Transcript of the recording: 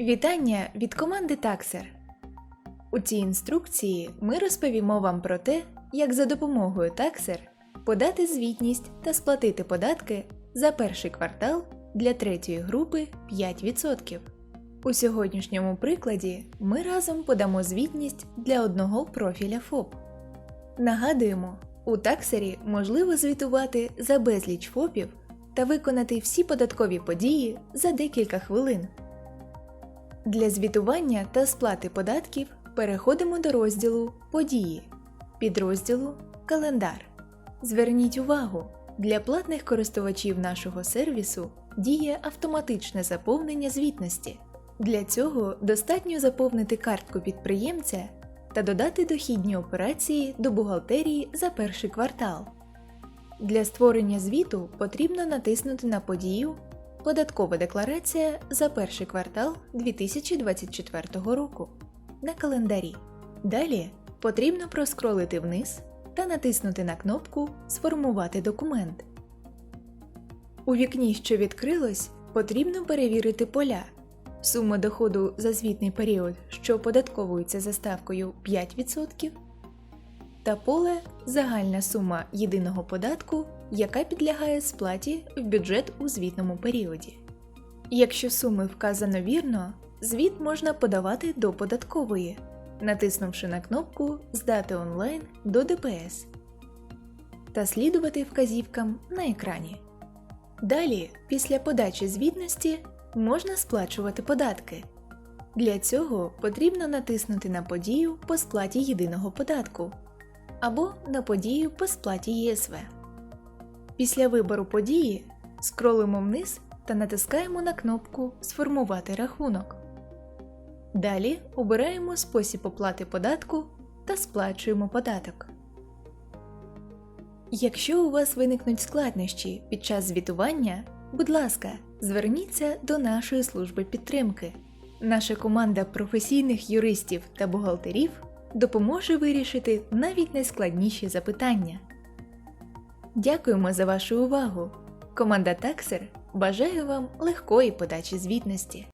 Вітання від команди Taxer. У цій інструкції ми розповімо вам про те, як за допомогою Taxer подати звітність та сплатити податки за перший квартал для третьої групи 5%. У сьогоднішньому прикладі ми разом подамо звітність для одного профіля ФОП. Нагадуємо, у таксері можливо звітувати за безліч ФОПів та виконати всі податкові події за декілька хвилин. Для звітування та сплати податків переходимо до розділу Події, підрозділу Календар. Зверніть увагу, для платних користувачів нашого сервісу діє автоматичне заповнення звітності. Для цього достатньо заповнити картку підприємця та додати дохідні операції до бухгалтерії за перший квартал. Для створення звіту потрібно натиснути на подію Податкова декларація за перший квартал 2024 року на календарі. Далі потрібно проскролити вниз та натиснути на кнопку Сформувати документ. У вікні, що відкрилось, потрібно перевірити поля. Сума доходу за звітний період, що оподатковується за ставкою 5%, та поле загальна сума єдиного податку, яка підлягає сплаті в бюджет у звітному періоді. Якщо суми вказано вірно, звіт можна подавати до податкової, натиснувши на кнопку Здати онлайн до ДПС та слідувати вказівкам на екрані. Далі, після подачі звітності, можна сплачувати податки. Для цього потрібно натиснути на подію по сплаті єдиного податку або на подію по сплаті ЄСВ. Після вибору події скролимо вниз та натискаємо на кнопку Сформувати рахунок. Далі обираємо спосіб оплати податку та сплачуємо податок. Якщо у вас виникнуть складнощі під час звітування, будь ласка, зверніться до нашої служби підтримки. Наша команда професійних юристів та бухгалтерів допоможе вирішити навіть найскладніші запитання. Дякуємо за вашу увагу! Команда Таксер бажає вам легкої подачі звітності.